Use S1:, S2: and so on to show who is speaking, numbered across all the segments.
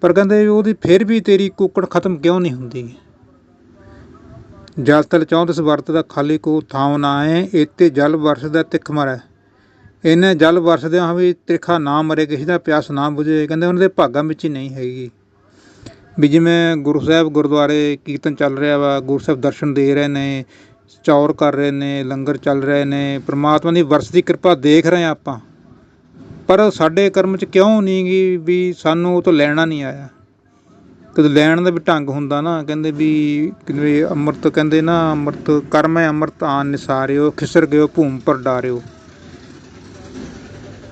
S1: ਪਰ ਕਹਿੰਦੇ ਉਹਦੀ ਫਿਰ ਵੀ ਤੇਰੀ ਕੁੱਕੜ ਖਤਮ ਕਿਉਂ ਨਹੀਂ ਹੁੰਦੀ? ਜਲ ਤਲ ਚਾਹੁੰਦਸ ਵਰਤ ਦਾ ਖਾਲੀ ਕੋ ਥਾਂ ਨਾ ਹੈ ਇਤੇ ਜਲ ਵਰਸਦਾ ਤਿੱਖ ਮਰੈ। ਇਹਨੇ ਜਲ ਵਰਸਦਿਆਂ ਵੀ ਤਿਰਖਾ ਨਾ ਮਰੇ, ਕਿਸੇ ਦਾ ਪਿਆਸ ਨਾ ਬੁਝੇ। ਕਹਿੰਦੇ ਉਹਨਾਂ ਦੇ ਭਾਗਾਂ ਵਿੱਚ ਹੀ ਨਹੀਂ ਹੈਗੀ। ਵੀ ਜਿਵੇਂ ਗੁਰੂ ਸਾਹਿਬ ਗੁਰਦੁਆਰੇ ਕੀਰਤਨ ਚੱਲ ਰਿਹਾ ਵਾ, ਗੁਰੂ ਸਾਹਿਬ ਦਰਸ਼ਨ ਦੇ ਰਹੇ ਨੇ, ਚੌਰ ਕਰ ਰਹੇ ਨੇ, ਲੰਗਰ ਚੱਲ ਰਹੇ ਨੇ, ਪ੍ਰਮਾਤਮਾ ਦੀ ਵਰਸ਼ ਦੀ ਕਿਰਪਾ ਦੇਖ ਰਹੇ ਆ ਆਪਾਂ। ਪਰ ਸਾਡੇ ਕਰਮ 'ਚ ਕਿਉਂ ਨਹੀਂ ਗੀ ਵੀ ਸਾਨੂੰ ਉਹ ਤੋਂ ਲੈਣਾ ਨਹੀਂ ਆਇਆ? ਕਦੇ ਲੈਣ ਦਾ ਵੀ ਢੰਗ ਹੁੰਦਾ ਨਾ, ਕਹਿੰਦੇ ਵੀ ਕਿਵੇਂ ਅੰਮ੍ਰਿਤ, ਕਹਿੰਦੇ ਨਾ ਅੰਮ੍ਰਿਤ ਕਰਮ ਹੈ, ਅੰਮ੍ਰਿਤ ਆਨ ਨਿਸਾਰਿਓ, ਖਿਸਰ ਗਿਓ ਭੂਮ ਪਰ ਡਾਰਿਓ।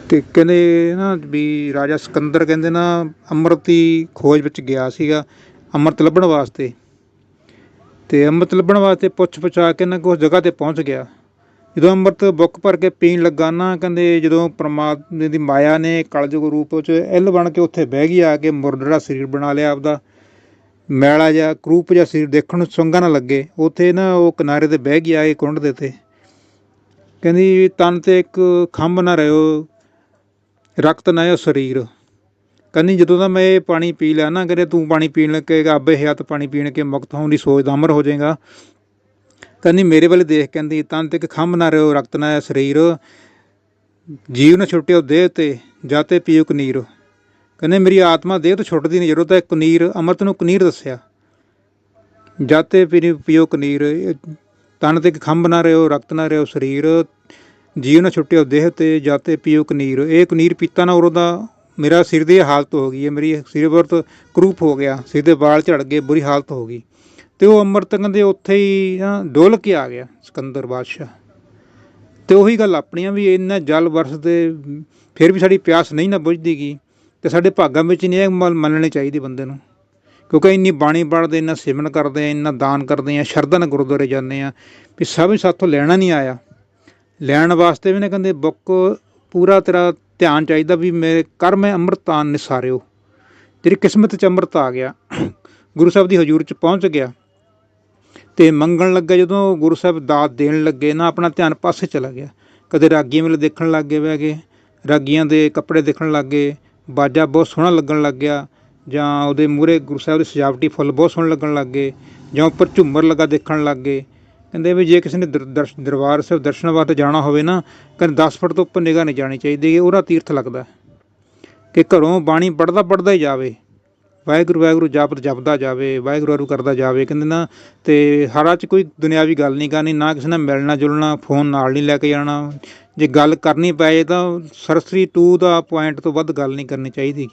S1: ਤੇ ਕਹਿੰਦੇ ਨਾ ਵੀ ਰਾਜਾ ਸਿਕੰਦਰ ਕਹਿੰਦੇ ਨਾ ਅੰਮ੍ਰਿਤ ਦੀ ਖੋਜ ਵਿੱਚ ਗਿਆ ਸੀਗਾ ਅੰਮ੍ਰਿਤ ਲੱਭਣ ਵਾਸਤੇ। ਤੇ ਅੰਮ੍ਰਿਤ ਲੱਭਣ ਵਾਸਤੇ ਪੁੱਛ ਪੁਛਾ ਕੇ ਨਾ ਉਸ ਜਗ੍ਹਾ ਤੇ ਪਹੁੰਚ ਗਿਆ। ਜਦੋਂ ਅੰਮ੍ਰਿਤ ਬੁੱਕ ਭਰ ਕੇ ਪੀਣ ਲੱਗਾ ਨਾ, ਕਹਿੰਦੇ ਜਦੋਂ ਪਰਮਾਤਮਾ ਦੀ ਮਾਇਆ ਨੇ ਕਲਯੁਗ ਰੂਪ ਵਿੱਚ ਇੱਲ ਬਣ ਕੇ ਉੱਥੇ ਬਹਿ ਗਈ ਆ ਕੇ ਮੁਰਦੜਾ ਸਰੀਰ ਬਣਾ ਲਿਆ ਆਪਦਾ। ਮੈਲਾ ਜਿਹਾ, ਕਰੂਪ ਜਿਹਾ ਸਰੀਰ ਦੇਖਣ ਨੂੰ ਚੰਗਾ ਨਾ ਲੱਗੇ। ਉੱਥੇ ਨਾ ਉਹ ਕਿਨਾਰੇ ਤੇ ਬਹਿ ਗਈ ਆ ਕੇ ਕੁੰਡ ਦੇ ਤੇ ਕਹਿੰਦੀ, ਤਨ ਤੇ ਇੱਕ ਖੰਭ ਨਾ ਰਿਓ ਰਕਤ ਨਾ ਸਰੀਰ। ਕਹਿੰਦੀ, ਜਦੋਂ ਦਾ ਮੈਂ ਇਹ ਪਾਣੀ ਪੀ ਲਿਆ ਨਾ, ਕਹਿੰਦੇ ਤੂੰ ਪਾਣੀ ਪੀਣ ਲੱਗੇ ਅੱਬੇ ਹਯਾਤ ਪਾਣੀ ਪੀਣ ਕੇ ਮੁਕਤ ਹੋਣ ਦੀ ਸੋਚ ਸੋਚਦਾ ਅਮਰ ਹੋ ਜਾਏਗਾ। ਕਹਿੰਦੀ ਮੇਰੇ ਵੱਲ ਦੇਖ ਕਹਿੰਦੀ, ਤਨ ਤੇ ਖੰਭ ਨਾ ਰਿਓ, ਰਕਤ ਨਾ ਸਰੀਰ। ਜੀਵ ਨਾ ਛੁੱਟਿਓ ਦੇਹ ਤੇ ਜਾਤੇ ਪੀਓ ਕਨੀਰ। ਕਹਿੰਦੇ, ਮੇਰੀ ਆਤਮਾ ਦੇਹ ਤੋਂ ਛੁੱਟਦੀ ਨਹੀਂ, ਜਦੋਂ ਤਾਂ ਕਨੀਰ, ਅੰਮ੍ਰਿਤ ਨੂੰ ਕਨੀਰ ਦੱਸਿਆ। ਜਾਤੇ ਪੀ, ਪੀਓ ਕਨੀਰ। ਤਨ ਤੇ ਖੰਭ ਨਾ ਰਿਓ, ਰਕਤ ਨਾ ਰਿਓ, ਸਰੀਰ। ਜੀਵ ਨਾ ਛੁੱਟਿਓ ਦੇਹ ਤੇ ਜਾਤੇ ਪੀਓ ਕਨੀਰ। ਇਹ ਕਨੀਰ ਪੀਤਾ ਨਾ ਉਰੋਂ ਦਾ ਮੇਰਾ ਸਿਰ ਦੀ ਹਾਲਤ ਹੋ ਗਈ ਹੈ। ਮੇਰੀ ਸਿਰ ਵਰਤ ਕਰੂਪ ਹੋ ਗਿਆ। ਸਿਰ ਦੇ ਵਾਲ ਝੜ ਗਏ, ਬੁਰੀ ਹਾਲਤ ਹੋ ਗਈ। ਤੇ ਉਹ ਅੰਮ੍ਰਿਤ ਕਹਿੰਦੇ ਉੱਥੇ ਹੀ ਨਾ ਡੋਲ ਕੇ ਆ ਗਿਆ, ਸਿਕੰਦਰ ਬਾਦਸ਼ਾਹ। ਤੇ ਉਹੀ ਗੱਲ ਆਪਣੀਆਂ ਵੀ ਇੰਨਾ ਜਲ ਵਰਸਦੇ, ਫਿਰ ਵੀ ਸਾਡੀ ਪਿਆਸ ਨਹੀਂ ਨਾ ਬੁਝਦੀ ਗੀ, ਤੇ ਸਾਡੇ ਭਾਗਾਂ ਵਿੱਚ ਨਹੀਂ ਇਹ ਮ- ਮੰਨਣੀ ਚਾਹੀਦੀ ਬੰਦੇ ਨੂੰ। ਕਿਉਂਕਿ ਇੰਨੀ ਬਾਣੀ ਪੜ੍ਹਦੇ, ਇੰਨਾ ਸਿਮਰਨ ਕਰਦੇ ਆ ਇੰਨਾ ਦਾਨ ਕਰਦੇ ਆ, ਸ਼ਰਧਾ ਨਾਲ ਗੁਰਦੁਆਰੇ ਜਾਂਦੇ ਆ, ਵੀ ਸਭ ਸਾਥੋਂ ਲੈਣਾ ਨਹੀਂ ਆਇਆ। ਲੈਣ ਵਾਸਤੇ ਵੀ ਨੇ ਕਹਿੰਦੇ, ਬੁੱਕ ਪੂਰਾ ਤੇਰਾ ਧਿਆਨ ਚਾਹੀਦਾ ਵੀ ਮੇਰੇ ਕਰਮ ਹੈ, ਅੰਮ੍ਰਿਤਾਨ ਨਿਸਾਰਿਓ। ਤੇਰੀ ਕਿਸਮਤ 'ਚ ਅੰਮ੍ਰਿਤ ਆ ਗਿਆ। ਗੁਰੂ ਸਾਹਿਬ ਦੀ ਹਜ਼ੂਰ 'ਚ ਪਹੁੰਚ ਗਿਆ। ਤੇ ਮੰਗਣ ਲੱਗਾ, ਜਦੋਂ ਗੁਰੂ ਸਾਹਿਬ ਦਾਤ ਦੇਣ ਲੱਗੇ ਨਾ, ਆਪਣਾ ਧਿਆਨ ਪਾਸੇ ਚਲਾ ਗਿਆ। ਕਦੇ ਰਾਗੀਆਂ ਵੱਲ ਦੇਖਣ ਲੱਗ ਗਏ ਬਹਿ ਗਏ ਰਾਗੀਆਂ ਦੇ ਕੱਪੜੇ ਦੇਖਣ ਲੱਗ ਗਏ, ਬਾਜਾ ਬਹੁਤ ਸੋਹਣਾ ਲੱਗਣ ਲੱਗ ਗਿਆ, ਜਾਂ ਉਹਦੇ ਮੂਹਰੇ ਗੁਰੂ ਸਾਹਿਬ ਦੇ ਸਜਾਵਟੀ ਫੁੱਲ ਬਹੁਤ ਸੋਹਣੇ ਲੱਗਣ ਲੱਗ ਗਏ, ਜਾਂ ਉੱਪਰ ਝੁੰਮਰ ਲੱਗਾ ਦੇਖਣ ਲੱਗ ਗਏ। ਕਹਿੰਦੇ ਵੀ ਜੇ ਕਿਸੇ ਨੇ ਦਰ- ਦਰਸ਼- ਦਰਬਾਰ ਸਾਹਿਬ ਦਰਸ਼ਨ ਵਾਸਤੇ ਜਾਣਾ ਹੋਵੇ ਨਾ, ਕਹਿੰਦੇ 10 ਫੁੱਟ ਤੋਂ ਉੱਪਰ ਨਿਗਾਹ ਨਹੀਂ ਜਾਣੀ ਚਾਹੀਦੀ ਉਹਦਾ ਤੀਰਥ ਲੱਗਦਾ। ਕਿ ਘਰੋਂ ਬਾਣੀ ਪੜਦਾ ਪੜਦਾ ਹੀ ਜਾਵੇ। ਵਾਹਿਗੁਰੂ ਵਾਹਿਗੁਰੂ ਜਪਤ ਜਪਦਾ ਜਾਵੇ, ਵਾਹਿਗੁਰੂ ਵਾਹਿਗੁਰੂ ਕਰਦਾ ਜਾਵੇ, ਕਹਿੰਦੇ ਨਾ, ਤੇ ਹਰਾ ਚ ਕੋਈ ਦੁਨਿਆਵੀ ਗੱਲ ਨਹੀਂ ਕਰਨੀ, ਨਾ ਕਿਸੇ ਨਾਲ ਮਿਲਣਾ ਜੁਲਣਾ, ਫੋਨ ਨਾਲ ਨਹੀਂ ਲੈ ਕੇ ਜਾਣਾ। ਜੇ ਗੱਲ ਕਰਨੀ ਪਏ ਤਾਂ ਸਰਸਰੀ 2 ਦਾ ਪੁਆਇੰਟ ਤੋਂ ਵੱਧ ਗੱਲ ਨਹੀਂ ਕਰਨੀ ਚਾਹੀਦੀ।